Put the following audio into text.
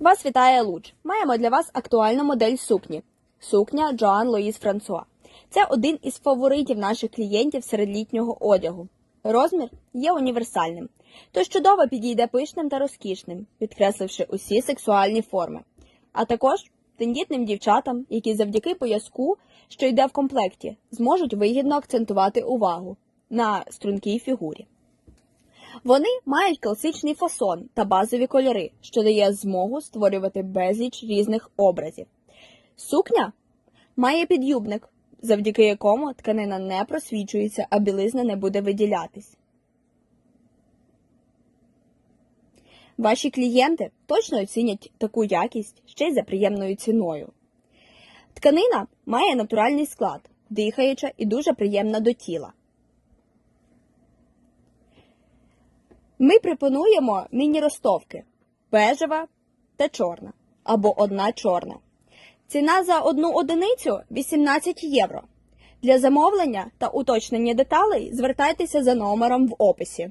Вас вітає Луч. Маємо для вас актуальну модель сукні. Сукня Джоан Луїс Франсуа. Це один із фаворитів наших клієнтів серед літнього одягу. Розмір є універсальним, тож чудово підійде пишним та розкішним, підкресливши усі сексуальні форми, а також тендітним дівчатам, які завдяки пояску, що йде в комплекті, зможуть вигідно акцентувати увагу на стрункій фігурі. Вони мають класичний фасон та базові кольори, що дає змогу створювати безліч різних образів. Сукня має підюбник, завдяки якому тканина не просвічується, а білизна не буде виділятись. Ваші клієнти точно оцінять таку якість ще й за приємною ціною. Тканина має натуральний склад, дихаюча і дуже приємна до тіла. Ми пропонуємо міні-ростовки бежева та чорна або одна чорна. Ціна за одну одиницю 18 євро. Для замовлення та уточнення деталей звертайтеся за номером в описі.